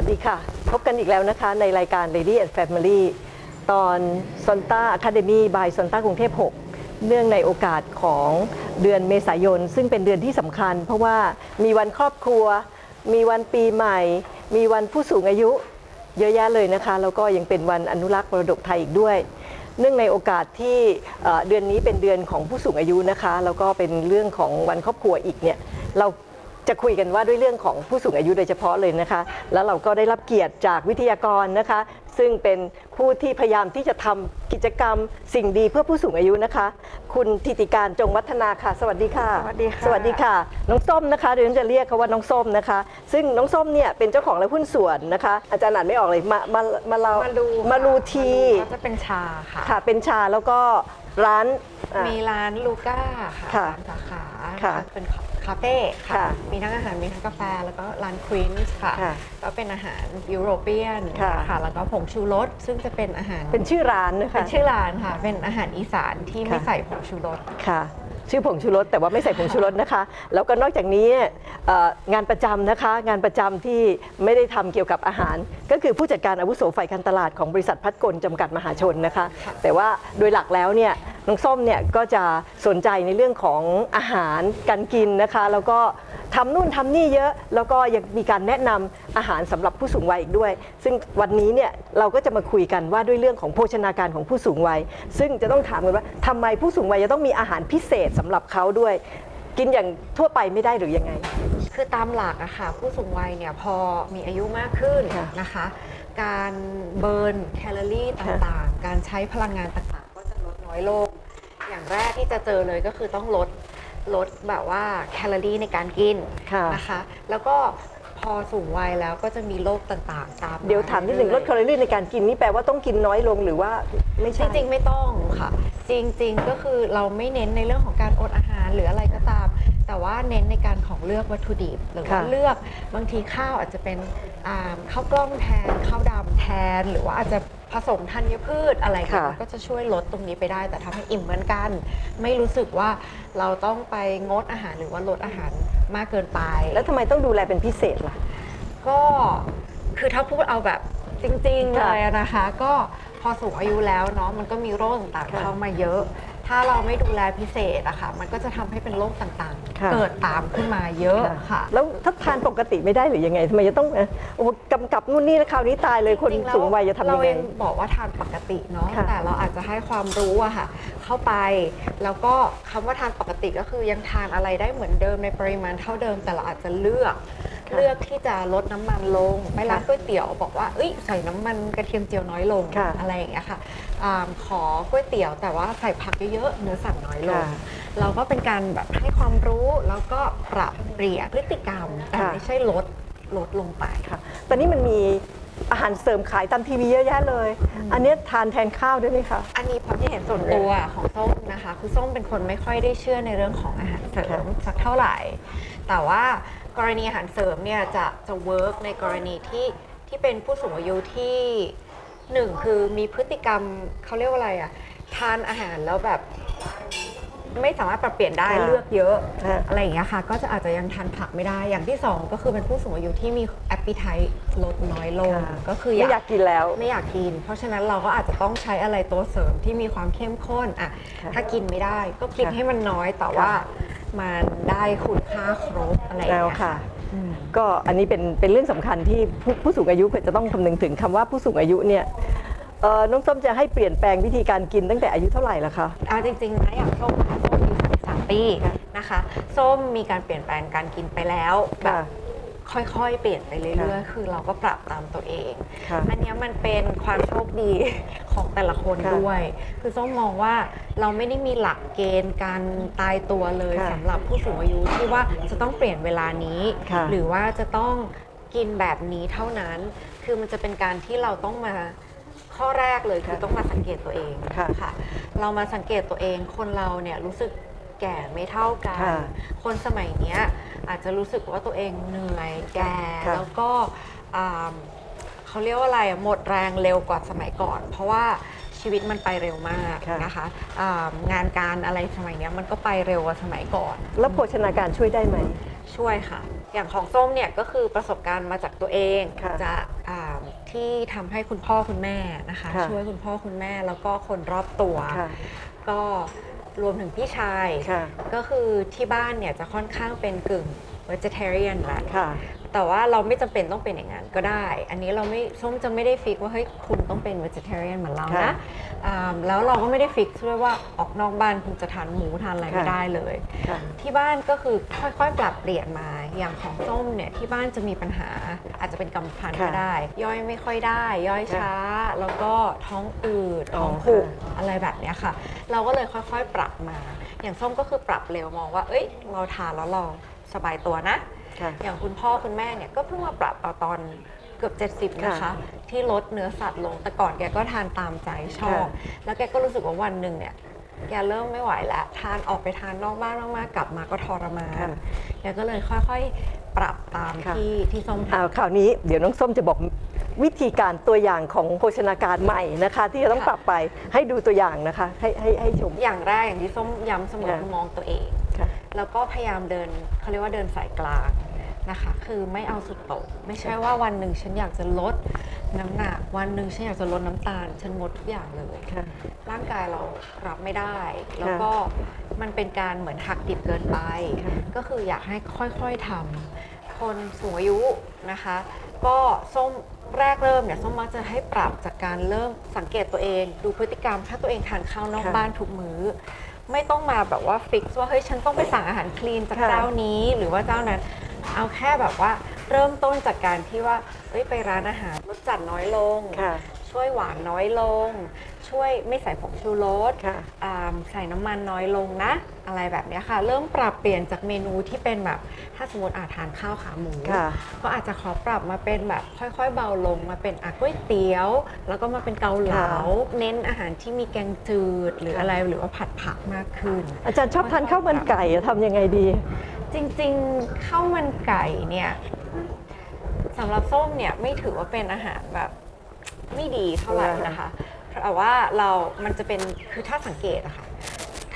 สวัสดีค่ะ พบกันอีกแล้วนะคะ ในรายการ Lady and Family ตอน Sonta Academy by Sonta กรุงเทพ 6 เนื่องในโอกาสของเดือนเมษายน ซึ่งเป็นเดือนที่สำคัญ เพราะว่ามีวันครอบครัว มีวันปีใหม่ มีวันผู้สูงอายุ เยอะแยะเลยนะคะ แล้วก็ยังเป็นวันอนุรักษ์มรดกไทยอีกด้วยเนื่องในโอกาสที่เดือนนี้เป็นเดือนของผู้สูงอายุนะคะ แล้วก็เป็นเรื่องของวันครอบครัวอีกเนี่ยเรา จะคุยกันว่าด้วยเรื่องของผู้สูงอายุโดยเฉพาะเลยนะคะ แล้วเราก็ได้รับเกียรติจากวิทยากรนะคะ ซึ่งเป็นผู้ที่พยายามที่จะทำกิจกรรมสิ่งดีเพื่อผู้สูงอายุนะคะ คุณทิติการจงวัฒนาค่ะ สวัสดีค่ะ สวัสดีค่ะ สวัสดีค่ะ น้องส้มนะคะเดี๋ยวฉันจะเรียกเขาว่าน้องส้มนะคะ ซึ่งน้องส้มเนี่ยเป็นเจ้าของและหุ้นส่วนนะคะ อาจารย์อ่านไม่ออกเลยมามามาเรามาลูมาลูทีก็จะเป็นชาค่ะค่ะ เป็นชาแล้วก็ร้านอ่ามีร้านลูก้าค่ะค่ะสามสาขาค่ะเป็น คาเฟ่ค่ะค่ะ มีทั้งอาหารมีทั้งกาแฟ แล้วก็ร้านควีนส์ค่ะ ค่ะก็เป็นอาหารยุโรเปียนค่ะ แล้วก็ผงชูรสซึ่งจะเป็นอาหาร เป็นชื่อร้านนะคะ เป็นชื่อร้านค่ะ เป็นอาหารอีสานที่ไม่ค่ะ ใส่ผงชูรส ค่ะ ชื่อผงชูรสแต่ว่าไม่ใส่ผงชูรสนะคะ แล้วก็นอกจากนี้เอ่องานประจำนะคะ งานประจำที่ไม่ได้ทำเกี่ยวกับอาหาร ก็คือผู้จัดการอาวุโสฝ่ายการตลาดของบริษัทพัดกลจำกัดมหาชนนะคะค่ะแต่ว่าโดยหลักแล้วเนี่ยน้องส้มเนี่ยก็จะสนใจในเรื่องของอาหารการกินนะคะ แล้วก็ ทำนู่นทำนี่เยอะ แล้วก็ยังมีการแนะนำอาหารสำหรับผู้สูงวัยอีกด้วย ซึ่งวันนี้เนี่ยเราก็จะมาคุยกันว่าด้วยเรื่องของโภชนาการของผู้สูงวัย ซึ่งจะต้องถามกันว่าทำไมผู้สูงวัยจะต้องมีอาหารพิเศษสำหรับเขาด้วย กินอย่างทั่วไปไม่ได้หรือยังไง คือตามหลักอะค่ะผู้สูงวัยเนี่ยพอมีอายุมากขึ้นค่ะ นะคะ การเบิร์นแคลอรี่ต่างๆ การใช้พลังงานต่างๆ ก็จะลดน้อยลง อย่างแรกที่จะเจอเลยก็คือต้องลด ลดแบบว่าแคลอรี่ในการกินค่ะ นะคะ แล้วก็พอสูงวัยแล้วก็จะมีโรคต่างๆตามเดี๋ยวถามนิดหนึ่งลดแคลอรี่ในการกินนี่แปลว่าต้องกินน้อยลงหรือว่าไม่จใช่ ริงๆไม่ต้องค่ะ จริงๆก็คือเราไม่เน้นในเรื่องของการอดอาหารหรืออะไรก็ตาม แต่ว่าเน้นในการของเลือกวัตถุดิบหรือว่าค่ะ เลือกบางทีข้าวอาจจะเป็นอ่าข้าวกล้องแทนข้าวดำแทน หรือว่าอาจจะผสมธัญพืชอะไรอย่างเงี้ยค่ะ มันก็จะช่วยลดตรงนี้ไปได้ แต่ทำให้อิ่มเหมือนกัน ไม่รู้สึกว่าเราต้องไปงดอาหารหรือว่าลดอาหารมากเกินไป แล้วทำไมต้องดูแลเป็นพิเศษล่ะ ก็คือถ้าพูดเอาแบบจริงๆเลค่ะยอะนะคะ ก็พอสูงอายุแล้วเนาะมันก็มีโรคต่างๆค่ะเข้ามาเยอะ ถ้าเราไม่ดูแลพิเศษอะค่ะ มันก็จะทำให้เป็นโรคต่างค่ะ ๆ เกิดตามขึ้นมาเยอะค่ะ แล้วถ้าทานปกติไม่ได้หรือยังไงทำไมจะต้องเอ่อโอ้โหกำกับนู่นนี่แล้วคราวนี้ตายเลยคนจริๆแล้สูงวัยจะทำยังเราไง เองบอกว่าทานปกติเนาะค่ะแต่เราอาจจะให้ความรู้อะค่ะ เข้าไป แล้วก็คำว่าทานปกติก็คือยังทานอะไรได้เหมือนเดิมในปริมาณเท่าเดิม แต่เราอาจจะเลือกค่ะ เลือกที่จะลดน้ำมันลงไปร้านค่ะก๋วยเตี๋ยวบอกว่าเอ้ยใส่น้ำมันกระเทียมเจียวน้อยลงค่ะอะไรอย่างเงี้ยค่ะอ่าขอก๋วยเตี๋ยวแต่ว่าใส่ผักเยอะๆเนื้อสัตว์น้อยลงค่ะเราก็เป็นการแบบให้ความรู้แล้วก็ปรับเปลี่ยนพฤติกรรมแต่ค่ะไม่ใช่ลดลดลงไปค่ะตอนนี้มันมีอาหารเสริมขายตามทีวีเยอะแยะเลย อันเนี้ยทานแทนข้าวได้ไหมคะ อันนี้ความคิดเห็นส่วนตัวของส้มนะคะ คือส้มเป็นคนไม่ค่อยได้เชื่อในเรื่องของอาหารเสริมสักเท่าไหร่ แต่ว่า กรณีอาหารเสริมเนี่ยจะจะเวิร์กในกรณีที่ที่เป็นผู้สูงอายุที่หนึ่งคือมีพฤติกรรมเขาเรียกว่าอะไรอะทานอาหารแล้วแบบไม่สามารถปรับเปลี่ยนได้ค่ะเลือกเยอะค่ะ อะไรอย่างเงี้ยค่ะ ก็จะอาจจะยังทานผักไม่ได้ อย่างที่สองก็คือเป็นผู้สูงอายุที่มีแอปเปิไทลดน้อยลงค่ะก็คือไม่อยากกินแล้ว ไม่อยากกิน เพราะฉะนั้นเราก็อาจจะต้องใช้อะไรตัวเสริมที่มีความเข้มข้นอะค่ะถ้ากินไม่ได้ก็กินค่ะให้มันน้อยแต่ว่า มันได้คุณค่าครบอะไรอย่างแล้วเงี้ยค่ะ อืม ก็อันนี้เป็นเป็นเรื่องสำคัญที่ผู้ผู้สูงอายุควรจะต้องคำนึงถึงคำว่าผู้สูงอายุเนี่ยเอ่อน้องส้มจะให้เปลี่ยนแปลงวิธีการกินตั้งแต่อายุเท่าไหร่ละคะ เอาจริงๆนะอย่างส้มค่ะส้มอายุ33ปีค่ะ นะคะ ส้มมีการเปลี่ยนแปลงการกินไปแล้วแบบ ค่ะ ค่อยๆ เปลี่ยนไปเรื่อยค่ะๆคือเราก็ปรับตามตัวเองค่ะอันเนี้ยมันเป็นความโชคดีของแต่ละคนค่ะด้วย คือส้มมองว่าเราไม่ได้มีหลักเกณฑ์การตายตัวเลยค่ะสำหรับผู้สูงอายุที่ว่าจะต้องเปลี่ยนเวลานี้ค่ะหรือว่าจะต้องกินแบบนี้เท่านั้น คือมันจะเป็นการที่เราต้องมาข้อแรกเลยคือค่ะต้องมาสังเกตตัวเองค่ะค่ะ เรามาสังเกตตัวเองคนเราเนี่ยรู้สึกแก่ไม่เท่ากันค่ะคนสมัยเนี้ย อาจจะรู้สึกว่าตัวเองเหนื่อยแก่ค่ะ แล้วก็อ่าเขาเรียกว่าอะไรอะหมดแรงเร็วกว่าสมัยก่อน เพราะว่าชีวิตมันไปเร็วมากค่ะ นะคะอ่างานการอะไรสมัยเนี้ยมันก็ไปเร็วกว่าสมัยก่อน แล้วโภชนาการช่วยได้ไหม ช่วยค่ะ อย่างของส้มเนี่ยก็คือประสบการณ์มาจากตัวเองค่ะจากอ่าที่ทำให้คุณพ่อคุณแม่นะคะ ค่ะ ช่วยคุณพ่อคุณแม่แล้วก็คนรอบตัว ค่ะ ก็ รวมถึงพี่ชาย ค่ะ ก็คือที่บ้านเนี่ยจะค่อนข้างเป็นกึ่ง vegetarian แหละ ค่ะ แต่ว่าเราไม่จำเป็นต้องเป็นอย่างนั้นก็ได้ อันนี้เราไม่ส้มจะไม่ได้ฟิกว่าเฮ้ยคุณต้องเป็น vegetarian เหมือนเราค่ะนะอ่าแล้วเราก็ไม่ได้ฟิกด้วยว่าออกนอกบ้านคุณจะทานหมูทานอะไรก็ค่ะได้เลยค่ะที่บ้านก็คือค่อยๆ ปรับเปลี่ยนมาอย่างของส้มเนี่ยที่บ้านจะมีปัญหาอาจจะเป็นกรรมพันธุ์ค่ะก็ได้ ย่อยไม่ค่อยได้ ย่อยช้า แล้วก็ท้องอืดอ๋อท้องผูกค่ะอะไรแบบเนี้ยค่ะ เราก็เลยค่อยๆ ปรับมา อย่างส้มก็คือปรับเร็วมองว่า เอ้ย เราทานแล้วเราสบายตัวนะ ค่ะอย่างคุณพ่อคุณแม่เนี่ยก็เพิ่งมาปรับเอาตอนเกือบ70นะคะ ค่ะที่ลดเนื้อสัตว์ลงแต่ก่อนแกก็ทานตามใจชอบ ค่ะแล้วแกก็รู้สึกว่าวันหนึ่งเนี่ยแกเริ่มไม่ไหวแล้วทานออกไปทานนอกบ้านมากๆกลับมาก็ทรมานค่ะแกก็เลยค่อยๆปรับตามค่ะ ที่ที่ส้มทอ่าคราวนี้เดี๋ยวน้องส้มจะบอกวิธีการตัวอย่างของโภชนาการใหม่นะคะ ที่จะต้องปรับไปให้ดูตัวอย่างนะคะ ให้ให้ให้ชมำอย่างแรกอย่างที่ส้มย้ำเสมอค่ะ คือมองตัวเอง ค่ะ แล้วก็พยายามเดินเขาเรียกว่าเดินสายกลาง นะคะ คือไม่เอาสุดโต่งไม่ใช่ว่าวันหนึ่งฉันอยากจะลดน้ำหนักวันหนึ่งฉันอยากจะลดน้ำตาล ฉันงดทุกอย่างเลย ค่ะ ร่างกายเรารับไม่ได้ แล้วก็มันเป็นการเหมือนหักดิบเกินไป ค่ะก็คืออยากให้ค่อยๆทำคนสูงอายุนะคะ ก็ส้มแรกเริ่มเนี่ยส้มมักจะให้ปรับจากการเริ่มสังเกตตัวเอง ดูพฤติกรรมถ้าตัวเองทานข้าวนอกค่ะบ้านทุกมื้อ ไม่ต้องมาแบบว่าฟิกซ์ว่าเฮ้ยฉันต้องไปสั่งอาหารคลีนจากค่ะ เจ้านี้หรือว่าเจ้านั้น เอาแค่แบบว่าเริ่มต้นจากการที่ว่าเอ้ยไปร้านอาหารรสจัดน้อยลง ค่ะ ช่วยหวานน้อยลง ช่วยไม่ใส่ผงชูรสค่ะ อ่าใส่น้ำมันน้อยลงนะ อะไรแบบเนี้ยค่ะ เริ่มปรับเปลี่ยนจากเมนูที่เป็นแบบ ถ้าสมมติอาทานข้าวขาหมู ค่ะ ก็อาจจะขอปรับมาเป็นแบบค่อยๆ เบาลงมาเป็นอะก๋วยเตี๋ยว แล้วก็มาเป็นเกาเหลา เน้นอาหารที่มีแกงจืดหรืออะไรหรือว่าผัดผักมากขึ้น อาจารย์ชอบทานข้าวมันไก่อะทำยังไงดี จริงๆข้าวมันไก่เนี่ยสำหรับส้มเนี่ยไม่ถือว่าเป็นอาหารแบบไม่ดีเท่าไหร่นะคะ แต่ว่าเรา มันจะเป็นคือถ้าสังเกตอะค่ะ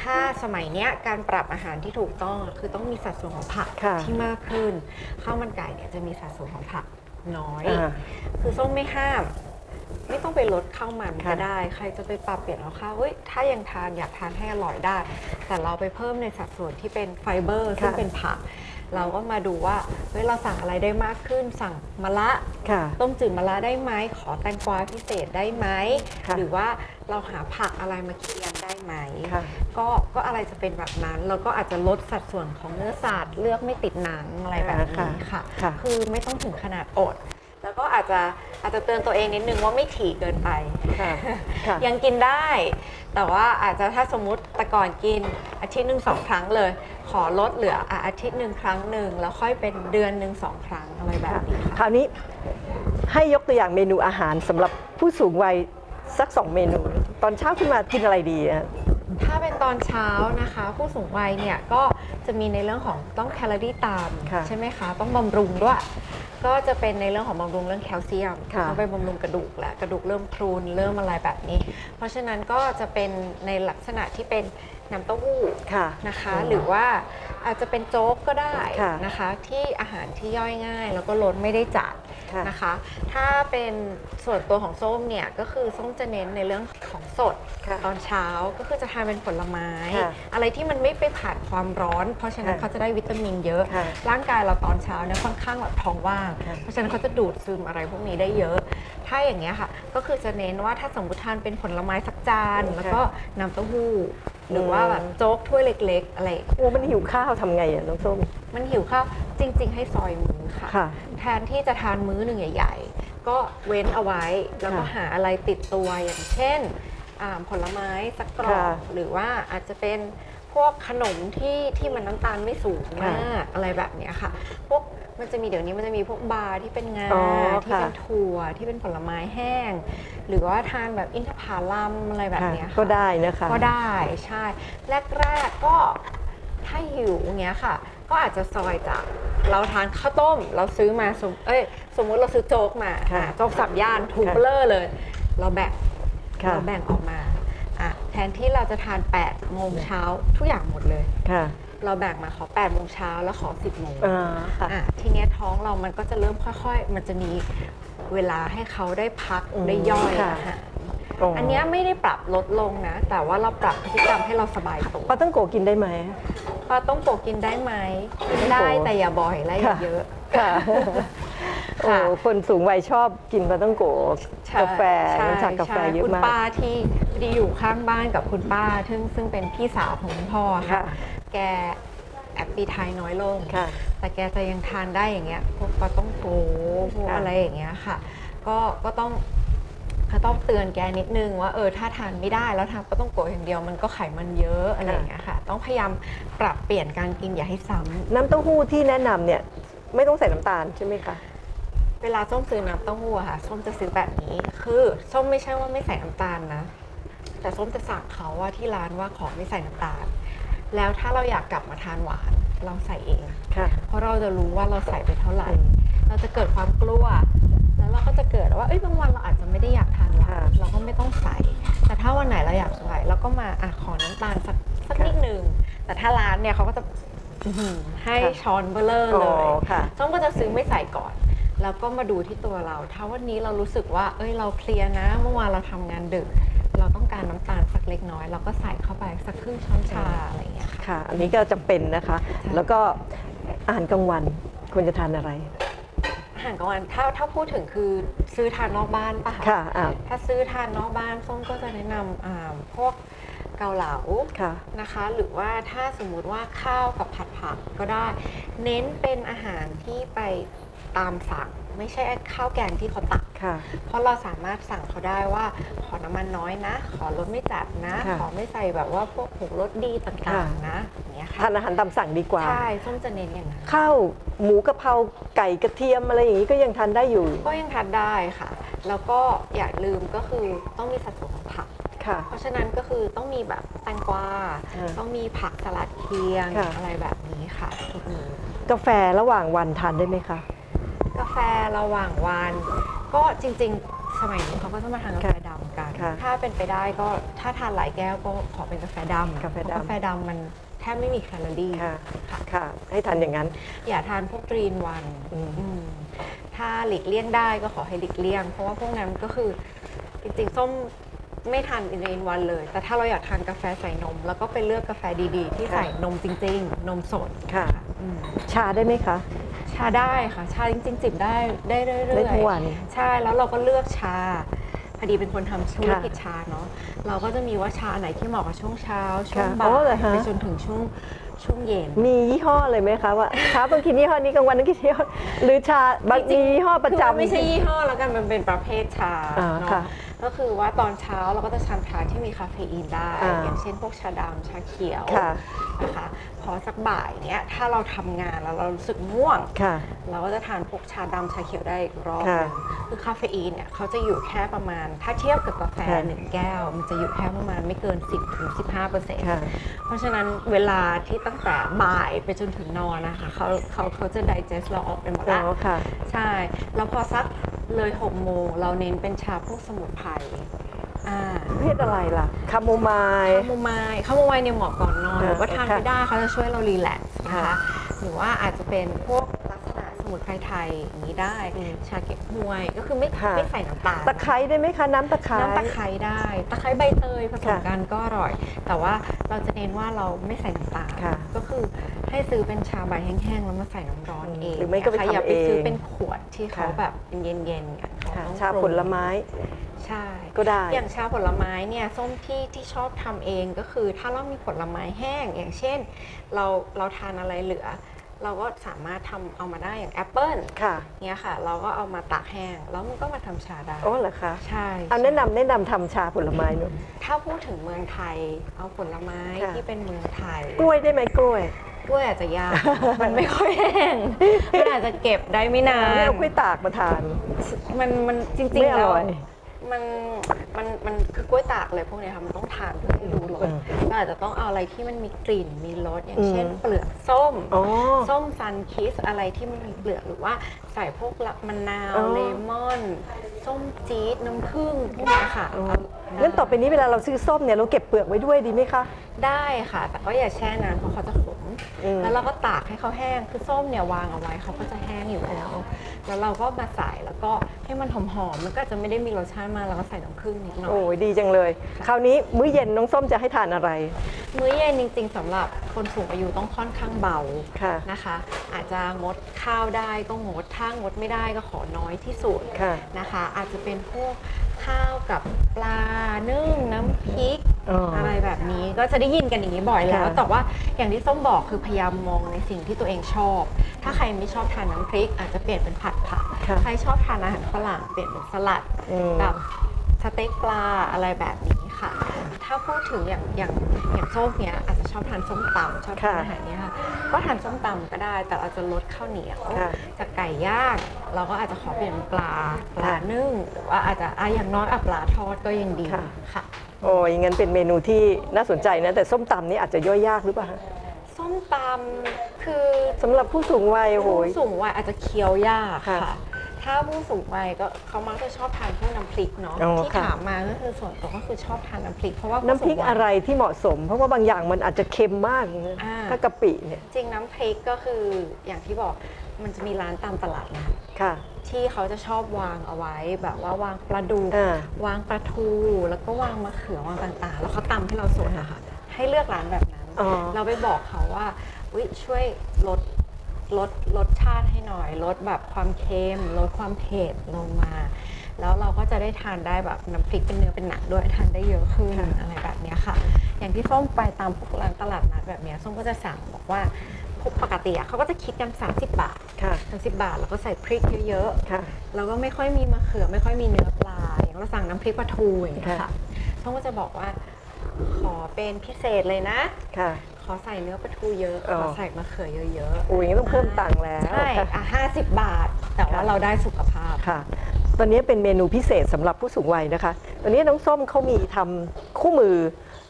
ถ้าสมัยเนี้ยการปรับอาหารที่ถูกต้องอะคือต้องมีสัดส่วนของผักค่ะที่มากขึ้นข้าวมันไก่เนี่ยจะมีสัดส่วนของผักน้อย อ่า คือส้มไม่ห้าม ไม่ต้องไปลดข้าวมันค่ะก็ได้ ใครจะไปปรับเปลี่ยนเอาข้าวเฮ้ยถ้ายังทานอยากทานให้อร่อยได้ แต่เราไปเพิ่มในสัดส่วนที่เป็นไฟเบอร์ซึ่งเป็นผัก เราก็มาดูว่าเฮ้ยเราสั่งอะไรได้มากขึ้น สั่งมะละค่ะต้มจืดมะระได้ไหมขอแตงกวาพิเศษได้ไหมค่ะหรือว่าเราหาผักอะไรมาเคียงได้ไหมค่ะก็ก็อะไรจะเป็นแบบนั้นเราก็อาจจะลดสัดส่วนของเนื้อสัตว์เลือกไม่ติดหนังอะไรแบบนี้ค่ะค่ะคือไม่ต้องถึงขนาดอด แล้วก็อาจจะอาจจะเตือนตัวเองนิดนึงว่าไม่ถี่เกินไป ค่ะค่ะ ยังกินได้ แต่ว่าอาจจะถ้าสมมติแต่ก่อนกินอาทิตย์หนึ่งสองครั้งเลย ขอลดเหลืออะอาทิตย์หนึ่งครั้งหนึ่งแล้วค่อยเป็นเดือนหนึ่งสองครั้งอะไรแบบนี้คค่ะราวนี้ให้ยกตัวอย่างเมนูอาหารสำหรับผู้สูงวัยสักสองเมนู ตอนเช้าขึ้นมากินอะไรดีอะ ถ้าเป็นตอนเช้านะคะ ผู้สูงวัยเนี่ยก็จะมีในเรื่องของต้องแคลอรี่ต่ำใช่ไหมคะ ต้องบำรุงด้วย ก็จะเป็นในเรื่องของบำรุงเรื่องแคลเซียมค่ะ ต้องไปบำรุงกระดูกแหละกระดูกเริ่มพรุนเริ่มอะไรแบบนี้ เพราะฉะนั้นก็จะเป็นในลักษณะที่เป็นน้ำเต้าหู้ ค่ะ นะคะหรือว่าอาจจะเป็นโจ๊กก็ได้ค่ะนะคะที่อาหารที่ย่อยง่าย แล้วก็รสไม่ได้จัด ค่ะนะคะ ถ้าเป็นส่วนตัวของส้มเนี่ยก็คือส้มจะเน้นในเรื่องของสดค่ะตอนเช้าก็คือจะทานเป็นผลไม้ ค่ะอะไรที่มันไม่ไปผ่านความร้อน เพราะฉะนั้นค่ะเขาจะได้วิตามินเยอะ ค่ะร่างกายเราตอนเช้าเนี่ยค่อนข้างแบบท้องว่าง ค่ะ เพราะฉะนั้นเขาจะดูดซึมอะไรพวกนี้ได้เยอะ ถ้าอย่างเงี้ยค่ะ ก็คือจะเน้นว่าถ้าสมมติทานเป็นผลไม้สักจานแล้วก็น้ำเต้าหู้ หรือว่าแบบโจ๊กถ้วยเล็ก ๆ อะไร โอ้มันหิวข้าวทำไงอะน้องส้ม มันหิวข้าวจริง ๆ ให้ซอยมือค่ะ ค่ะ แทนที่จะทานมื้อหนึ่งใหญ่ ๆ ก็เว้นเอาไว้แล้วก็ค่ะหาอะไรติดตัวอย่างเช่นอ่าผลไม้สักกล่องค่ะหรือว่าอาจจะเป็นพวกขนมที่ที่มันน้ำตาลไม่สูงมากอะไรแบบเนี้ยค่ะ พวกมันจะมีเดี๋ยวนี้มันจะมีพวกบาร์ที่เป็นงาอ๋อที่เป็นค่ะถั่วที่เป็นผลไม้แห้ง หรือว่าทานแบบอินทผลัมอะไรแบบเนี้ยค่ะค่ะก็ได้นะคะ ก็ได้ใช่ แรกๆก็ถ้าหิวอย่างเงี้ยค่ะ ก็อาจจะซอยจากเราทานข้าวต้ม เราซื้อมาสมเอ้ยสมมุติเราซื้อโจ๊กมาค่ะ อะโจ๊กสับย่านถูกค่ะเบลอเลย เราแบ่งค่ะ เราแบ่งออกมาอะแทนที่เราจะทาน8โมงเช้าทุกอย่างหมดเลย ค่ะเราแบ่งมาขอ8โมงเช้าแล้วขอ 10โมงอ่าค่ะ อะทีเนี้ยท้องเรามันก็จะเริ่มค่อยๆ มันจะมีเวลาให้เขาได้พักอืมได้ย่อยค่ะ อาหารอันเนี้ยไม่ได้ปรับลดลงนะ แต่ว่าเราปรับพฤติกรรมให้เราสบายตัว ปลาต้องโกะกินได้ไหม ปลาต้องโกะกินได้ไหมกินได้ปลาต้องโกะแต่อย่าบ่อยและอย่าค่ะเยอะค่ะโอ้ค่ะคนสูงวัยชอบกินปลาต้องโกะใช่กาแฟใช่น้ำชากาแฟใช่เยอะคุณมากป้าที่ดีอยู่ข้างบ้านกับคุณป้า ซึ่งซึ่งเป็นพี่สาวของคุณพ่อค่ะค่ะแกแอบปีไทยน้อยลงค่ะแต่แกจะยังทานได้อย่างเงี้ยพวกปลาต้องโกพวกค่ะอะไรอย่างเงี้ยค่ะ ก็ก็ต้องก็ต้องเตือนแกนิดนึงว่าเออถ้าทานไม่ได้แล้วทานปลาต้องโกอย่างเดียวมันก็ไขมันเยอะอะไรอย่างเงี้ยค่ะ ต้องพยายามปรับเปลี่ยนการกินอย่าให้ซ้ำน้ำเต้าหู้ที่แนะนำเนี่ยไม่ต้องใส่น้ำตาลใช่ไหมคะ เวลาส้มซื้อน้ำเต้าหู้อะค่ะ ส้มจะซื้อแบบนี้ คือส้มไม่ใช่ว่าไม่ใส่น้ำตาลนะ แต่ส้มจะสั่งเขาว่าที่ร้านว่าขอไม่ใส่น้ำตาล แล้วถ้าเราอยากกลับมาทานหวาน เราใส่เอง ค่ะ เพราะเราจะรู้ว่าเราใส่ไปเท่าไหร่อืมเราจะเกิดความกลัว แล้วเราก็จะเกิดว่า เอ้ยบางวันเราอาจจะไม่ได้อยากทานหวานค่ะ เราก็ไม่ต้องใส่ แต่ถ้าวันไหนเราอยากใส่เราก็มาอะขอน้ำตาลสัก สักค่ะนิดหนึ่งแต่ถ้าร้านเนี่ยเขาก็จะอื้อหือให้ค่ะช้อนเบลเลอร์อ๋เลอยค่ะ ส้มก็จะซื้อไม่ใส่ก่อน แล้วก็มาดูที่ตัวเรา ถ้าวันนี้เรารู้สึกว่า เอ้ยเราเพลียนะ เมื่อวานเราทำงานดึก เราต้องการน้ำตาลสักเล็กน้อย เราก็ใส่เข้าไปสักครึ่งช้อนชาอะไรอย่างเงี้ยค่ะ ค่ะ อันนี้ก็จำเป็นนะคะ แล้วก็อาหารกลางวันควรจะทานอะไร อาหารกลางวันถ้าถ้าพูดถึงคือซื้อทานนอกบ้านปะคะค่ะอ่า ถ้าซื้อทานนอกบ้านส้มก็จะแนะนำอ่าพวก เกาเหลาค่ะนะคะ หรือว่าถ้าสมมุติว่าข้าวกับผัดผักก็ได้ เน้นเป็นอาหารที่ไปตามสั่งไม่ใช่ข้าวแกงที่เขาตักค่ะ เพราะเราสามารถสั่งเขาได้ว่าขอน้ำมันน้อยนะ ขอรสไม่จัดนะค่ะขอไม่ใส่แบบว่าพวกผงรสดีต่างค่ะๆนะอย่างเงี้ยทาค่ะนอาหารตามสั่งดีกว่าใช่ส้มจะเน้นอย่างนั้นข้าวหมูกะเพราไก่กระเทียมอะไรอย่างนี้ก็ยังทานได้อยู่ ก็ยังทานได้ค่ะ แล้วก็อย่าลืมก็คือต้องมีสัดส่วนของผัก ค่ะ เพราะฉะนั้นก็คือต้องมีแบบแตงกวาค่ะต้องมีผักสลัดเคียงค่ะ อะไรแบบนี้ค่ะทุกมื้อกาแฟระหว่างวันทานได้ไหมคะ กาแฟระหว่างวัน ก็จริงๆ สมัยนี้เขาก็จะมาทานกาแฟดำกัน ค่ะถ้าเป็นไปได้ก็ถ้าทานหลายแก้วก็ขอเป็นกาแฟดำกาแฟดำ เพระกาแฟดำมันแทบไม่มีแคลอรี่ ค่ะค่ะ ให้ทานอย่างนั้น อย่าทานพวกกรีนวันอืม อืมถ้าหลีกเลี่ยงได้ก็ขอให้หลีกเลี่ยง เพราะว่าพวกนั้นก็คือจริงๆ ส้ม ไม่ทานกรีนวันเลย แต่ถ้าเราอยากทานกาแฟใส่นม แล้วก็ไปเลือกกาแฟดีๆ ที่ค่ะใส่นมจริง ๆ นมสดค่ะอืมชาได้ไหมคะ ชาได้ค่ะชาจริงๆจิบได้ได้เรื่อยๆ ได้ทุกวัน ใช่แล้วเราก็เลือกชาพอดีเป็นคนทำธุรค่ะกิจชาเนาะเราก็จะมีว่าชาไหนที่เหมาะกับช่วงเช้า ช่วงค่ะบ่าอ๋อเหรอยฮะ ไปจนถึงช่วงช่วงเย็น มียี่ห้อเลยไหมคะว่าเช้าต้องกินยี่ห้อนี้กลางวันต้องกินยี่ห้อหรือชาบางจริมีงๆยี่ห้อประคือจำมันไม่ใช่ยี่ห้อแล้วกันมันเป็นประเภทชาอ่าเนาะค่ะ ก็คือว่าตอนเช้าเราก็จะทานชาที่มีคาเฟอีนได้ อ่าอย่างเช่นพวกชาดำชาเขียวค่ะ นะคะพอสักบ่ายเนี้ยถ้าเราทำงานแล้วเรารู้สึกง่วง ค่ะ เราก็จะทานพวกชาดำชาเขียวได้อีกรอบหค่ะนึงคือคาเฟอีนเนี่ยเขาจะอยู่แค่ประมาณ ถ้าเทียบกับกาแฟค่ะ หนึ่งแก้ว มันจะอยู่แค่ประมาณไม่เกิน 10ถึง15เปอร์เซ็นต์ค่ะ เพราะฉะนั้นเวลาที่ตั้งแต่บ่ายไปจนถึงนอนนะคะเขาเขาเขาจะ digest เราออกไปหมดอ๋แล้วอค่ะ ใช่ แล้วพอสัก เลย6โมงเราเน้นเป็นชาพวกสมุนไพรอ่าประเภทอะไรล่ะคาโมไมล์ คาโมไมล์คาโมไมล์เนี่ยเหมาะก่อนนอนค่ะหรือว่าทานค่ะไม่ได้เขาจะช่วยเรารีแลกซ์นะคะค่ะหรือว่าอาจจะเป็นพวกลักษณะส มุนไพรไทยอย่างนี้ได้อืมชาเก็บฮวยก็คือไม่ค่ะ ไม่ใส่น้ำตาลตะไคร้ได้ไหมคะ น้ำตะไคร้ น้ำตะไคร้ได้ตะไคร้ใบเตยผสมค่ะกันก็อร่อย แต่ว่าเราจะเน้นว่าเราไม่ใส่น้ำตาลค่ะก็คือให้ซื้อเป็นชาใบแห้งๆแล้วมาใส่น้ำร้อนอืมเองหรือไม่ก็ไปนะคะอย่าทำไปซื้อเองเป็นขวดที่เขาค่ะ แบบเย็นๆกันเขาค่ะต้องชาปรุงผลไม้ใช่ ก็ได้ อย่างชาผลไม้เนี่ยส้มที่ที่ชอบทำเองก็คือถ้าเรามีผลไม้แห้ง อย่างเช่น เราเราทานอะไรเหลือ เราก็สามารถทำเอามาได้อย่างแอปเปิลค่ะเนี่ยค่ะ เราก็เอามาตากแห้ง แล้วมันก็มาทำชาได้อ๋อเหรอคะใช่เอาแนะนำแนะนำทำชาผลไม้หนู ถ้าพูดถึงเมืองไทย เอาผลไม้ค่ะ ที่เป็นเมืองไทยกล้วยได้ไหมกล้วย กล้วยอาจจะยาก มันไม่ค่อยแห้งมันอาจจะเก็บได้ไม่นานไม่เอากล้วยตากมาทาน มันมันจริงไม่ๆอแล้วร่อย มันมันมันคือกล้วยตากเลยพวกเนี้ยค่ะมันต้องทานเพื่อให้รู้รสอืมเราอาจจะต้องเอาอะไรที่มันมีกลิ่นมีรสอย่างอืมเช่น เปลือกส้ม อ๋อ ส้มซันคิสอะไรที่มันมีเปลือกหรือว่าใส่พวกละมะนาวอ๋อ เลมอน ส้มจี๊ดน้ำผึ้งพวกเนี้ยค่ะอ๋อเอาได้งั้นต่อไปนี้เวลาเราซื้อส้มเนี่ยเราเก็บเปลือกไว้ด้วยดีไหมคะ ได้ค่ะ แต่ก็อย่าแช่นานเพราะเขาจะขมอืม แล้วเราก็ตากให้เขาแห้งคือส้มเนี่ยวางเอาไว้เขาก็จะแห้งอยู่แล้ว แล้วเราก็มาใส่แล้วก็ให้มันหอมๆมันก็จะไม่ได้มีรสชาติมากเราก็ใส่น้ำผึ้งนิดหน่อโอ้ยยดีจังเลย คราวนี้มื้อเย็นน้องส้มจะให้ทานอะไร มื้อเย็นจริงๆสำหรับคนสูงอายุต้องค่อนข้างเบาค่ะนะคะ อาจจะงดข้าวได้ก็งดถ้างดไม่ได้ก็ขอน้อยที่สุดค่ะนะคะ อาจจะเป็นพวก ข้าวกับปลานึ่งน้ำพริกอ๋ออ อะไรแบบนี้ก็จะได้ยินกันอย่างนี้บ่อยแล้ว ค่ะแต่ว่าอย่างที่ส้มบอกคือพยายามมองในสิ่งที่ตัวเองชอบ ถ้าใครไม่ชอบทานน้ำพริก อาจจะเปลี่ยนเป็นผัดผักค่ะใครชอบทานอาหารฝรั่งเปลี่ยนเป็นสลัดอืมกับสเต็กปลาอะไรแบบนี้ค่ะ ถ้าพูดถึงอย่างอย่างอย่างส้มเนี้ยอาจจะ ชอบทานส้มตำชอบทานค่ะอาหารเนี้ยค่ะก็ทานส้มตำก็ได้ แต่เราจะลดข้าวเหนียวค่ะจากไก่ย่างเราก็อาจจะขอเปลี่ยนเป็นปลาปลาค่ะนึ่งหรือว่าอาจจะอะอย่างน้อยอะปลาทอดก็ยังดีค่ะ ค่ะ โอ้ยงั้นเป็นเมนูที่น่าสนใจนะ แต่ส้มตำนี่อาจจะย่อยยากหรือเปล่าฮะส้มตำคือสำหรับผู้สูงวัยโอ้โหยผู้สูงวัยอาจจะเคี้ยวยากค่ะ ค่ะ ถ้าผู้สูงวัยก็เขามักจะชอบทานพวกน้ำพริกเนาะอ๋อที่ค่ะ ถามมาก็คือส่วนตัวก็คือชอบทานน้ำพริกเพราะว่าผู้น้ำพริกสูงวัย อะไรที่เหมาะสม เพราะว่าบางอย่างมันอาจจะเค็มมากนะอ่า ถ้ากะปิเนี่ยจริงน้ำพริกก็คืออย่างที่บอกมันจะมีร้านตามตลาดนัดค่ะ ที่เขาจะชอบวางเอาไว้แบบว่าวางปลาดุกอ่า วางปลาทู แล้วก็วางมะเขือวางต่างๆ แล้วเขาตำให้เราสดอะค่ะให้เลือกร้านแบบนั้น อ๋อ เราไปบอกเขาว่าวิช่วยลด ลดรสชาติให้หน่อย ลดแบบความเค็มลดความเผ็ดลงมา แล้วเราก็จะได้ทานได้แบบน้ำพริกเป็นเนื้อเป็นหนังด้วยทานได้เยอะขึ้นค่ะอะไรแบบเนี้ยค่ะ อย่างที่ส้มไปตามพวกร้านตลาดนัดแบบเนี้ยส้มก็จะสั่งบอกว่าพวกปกติอะเขาก็จะคิดกัน 30 บาทค่ะ30บาทแล้วก็ใส่พริกเยอะๆค่ะแล้วก็ไม่ค่อยมีมะเขือไม่ค่อยมีเนื้อปลาอย่างเราสั่งน้ำพริกปลาทูอย่างเงี้ยค่ะค่ะส้มก็จะบอกว่าขอเป็นพิเศษเลยนะค่ะ ขอใส่เนื้อปลาทูเยอะอ๋อขอใส่มะเขือเยอะโอ้ยงั้นต้องเพิ่มตังค์แล้วใช่อะห้าสิบบาท แต่ว่าค่ะเราได้สุขภาพ ค่ะ ตอนนี้เป็นเมนูพิเศษสำหรับผู้สูงวัยนะคะ ตอนนี้น้องส้มเขามีทำคู่มือ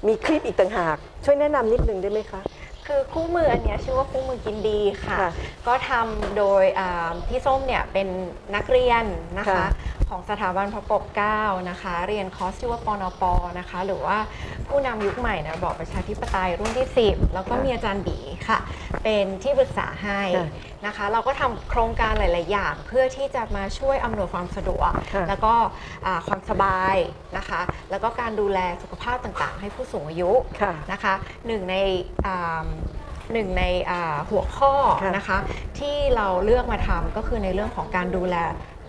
มีคลิปอีกต่างหาก ช่วยแนะนำนิดนึงได้ไหมคะ คือคู่มืออันเนี้ยชื่อว่าคู่มือกินดีค่ะ ค่ะก็ทำโดยอ่าพี่ส้มเนี่ยเป็นนักเรียนนะคะ ค่ะ ของสถาบันพระปกเกล้านะคะ เรียนคอร์สชื่อว่าปนปนะคะ หรือว่าผู้นำยุคใหม่นะบอกประชาธิปไตยรุ่นที่ 10 แล้วก็มีอาจารย์บีค่ะ เป็นที่ปรึกษาให้ ค่ะ นะคะ เราก็ทำโครงการหลาย ๆ อย่าง เพื่อที่จะมาช่วยอำนวยความสะดวก ค่ะ แล้วก็อ่าความสบายนะคะ แล้วก็การดูแลสุขภาพต่าง ๆ ให้ผู้สูงอายุ ค่ะ นะคะหนึ่งในอ่าหนึ่งในอ่าหัวข้อค่ะนะคะ ที่เราเลือกมาทำก็คือในเรื่องของการดูแล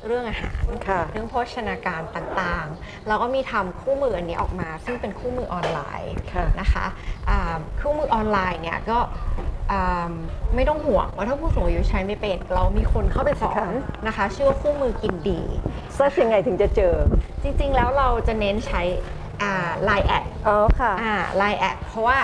เรื่องอาหารค่ะ เรื่องโภชนาการต่างๆ เราก็มีทำคู่มืออันนี้ออกมา ซึ่งเป็นคู่มือออนไลน์ค่ะ นะคะอ่าคู่มือออนไลน์เนี่ยก็ อ่าไม่ต้องห่วงว่าถ้าผู้สูงอายุใช้ไม่เป็น เรามีคนเข้าไปสอนค่ะ นะคะ ชื่อว่าคู่มือกินดี เซิร์ชยังไงถึงจะเจอ จริงๆแล้วเราจะเน้นใช้ไลน์แอดอ๋อค่ะอ่าไลน์แอดเพราะว่า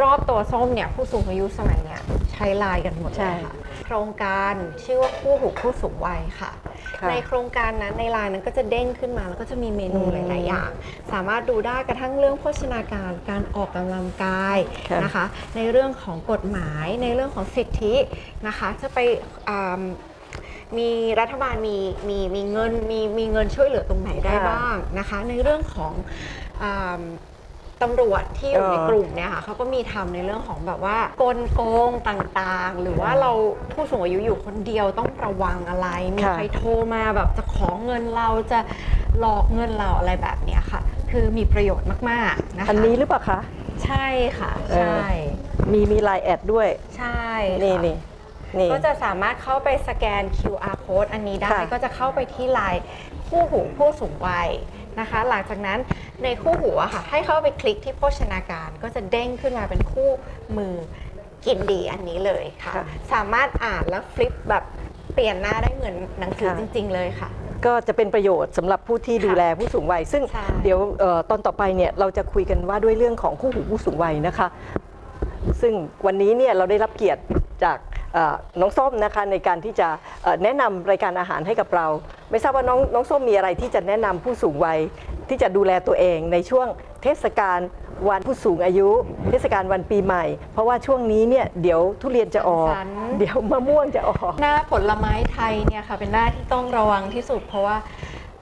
รอบตัวส้มเนี่ยผู้สูงอายุสมัยเนี่ยใช้ไลน์กันหมดเลยค่ะโครงการชื่อว่าคู่หูผู้สูงวัยค่ะ ค่ะในโครงการนั้นในไลน์นั้นก็จะเด้งขึ้นมา แล้วก็จะมีเมนูอืมหลายๆอย่าง สามารถดูได้กระทั่งเรื่องโภชนาการการออกกำลังกายค่ะ นะคะ ในเรื่องของกฎหมายในเรื่องของสิทธินะคะ จะไปอ่ามีรัฐบาลมีมีมีเงินมีมีเงินช่วยเหลือตรงไหนได้ค่ะบ้างนะคะ ในเรื่องของอ่า ตำรวจที่อยู่ในเออกลุ่มเนี่ยค่ะเขาก็มีทำในเรื่องของแบบว่ากลโกงต่างๆ หรือว่าเราผู้สูงอายุอยู่คนเดียวต้องระวังอะไร มีค่ะใครโทรมาแบบจะขอเงินเราจะหลอกเงินเราอะไรแบบเนี้ยค่ะ คือมีประโยชน์มากๆนะคะอันนี้หรือเปล่าคะ ใช่ค่ะเออใช่มีมีไลน์แอดด้วย ใช่ค่ะนี่นี่นี่ก็จะสามารถเข้าไปสแกน QR code อันนี้ได้ค่ะก็จะเข้าไปที่ไลน์คู่หูผู้สูงวัย นะคะ หลังจากนั้นในคู่หูอะค่ะให้เข้าไปคลิกที่โภชนาการ ก็จะเด้งขึ้นมาเป็นคู่มือกินดีอันนี้เลยค่ะค่ะสามารถอ่านแล้วฟลิปแบบเปลี่ยนหน้าได้เหมือนหนังสือค่ะจริง ๆ เลยค่ะ ก็จะเป็นประโยชน์สำหรับผู้ที่ดูแลผู้สูงวัย ซึ่งใช่เดี๋ยวเอ่อตอนต่อไปเนี่ยเราจะคุยกันว่าด้วยเรื่องของคู่หูผู้สูงวัยนะคะ ซึ่งวันนี้เนี่ยเราได้รับเกียรติจากเอ่อ น้องส้มนะคะในการที่จะเอ่อแนะนำรายการอาหารให้กับเรา ไม่ทราบว่าน้องน้องส้มมีอะไรที่จะแนะนำผู้สูงวัยที่จะดูแลตัวเองในช่วงเทศกาลวันผู้สูงอายุ เทศกาลวันปีใหม่ เพราะว่าช่วงนี้เนี่ยเดี๋ยวทุเรียนจะออกสันเดี๋ยวมะม่วงจะออกหน้าผลไม้ไทยเนี่ยค่ะเป็นหน้าที่ต้องระวังที่สุด เพราะว่า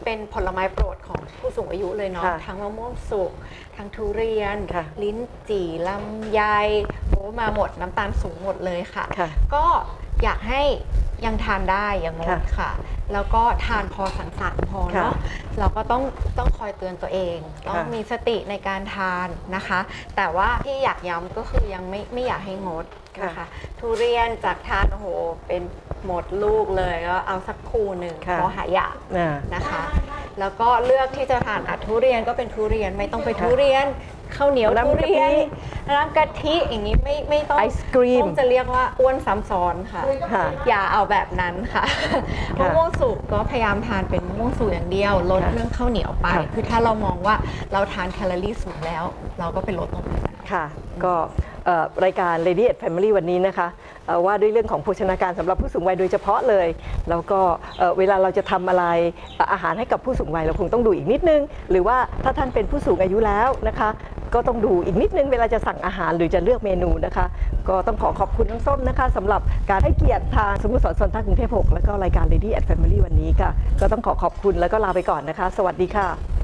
เป็นผลไม้โปรดของผู้สูงอายุเลยเนาะค่ะทั้งมะม่วงสุกทั้งทุเรียนค่ะลิ้นจี่ลำไยโอ้ มาหมดน้ำตาลสูงหมดเลยค่ะ ค่ะก็อยากให้ยังทานได้อย่างงดค่ะ ค่ะ แล้วก็ทานพอสันสันๆพอค่ะเนาะเราก็ต้องต้องคอยเตือนตัวเอง ต้องค่ะมีสติในการทานนะคะ แต่ว่าที่อยากย้ำก็คือยังไม่ไม่อยากให้งดนะคะทุเรียนจากทานโอ้โหเป็นหมดลูกเลยก็เอาสักคูหนึ่งค่ะ เพราะหายากอ่า นะคะ แล้วก็เลือกที่จะทานอะทุเรียนก็เป็นทุเรียนไม่ต้องไปค่ะทุเรียนข้าวเหนียวน้ำทุกะทิเรียนน้ำกะทิอย่างนี้ไม่ไม่ต้องไอศกรีมต้องจะเรียกว่าอ้วนซ้ำซ้อนค่ะค่ะอย่าเอาแบบนั้นค่ะมะค่ะม่วงสุกก็พยายามทานเป็นมะม่วงสุกอย่างเดียวลดค่ะเรื่องข้าวเหนียวไปค่ะคือถ้าเรามองว่าเราทานแคลอรี่สูงแล้ว เราก็ไปลดตรงนั้นค่ะ ก็เอ่อ รายการ Lady and Family วันนี้นะคะว่าด้วยเรื่องของโภชนาการสำหรับผู้สูงวัยโดยเฉพาะเลย แล้วก็เวลาเราจะทำอะไรอาหารให้กับผู้สูงวัยเราคงต้องดูอีกนิดนึง หรือว่าถ้าท่านเป็นผู้สูงอายุแล้วนะคะ ก็ต้องดูอีกนิดนึงเวลาจะสั่งอาหารหรือจะเลือกเมนูนะคะ ก็ต้องขอขอบคุณน้องส้มนะคะสำหรับการให้เกียรติทางสมุทรสอนซนท่ากรุงเทพ6แล้วก็รายการ Lady and Family วันนี้ค่ะก็ต้องขอขอบคุณแล้วก็ลาไปก่อนนะคะ สวัสดีค่ะ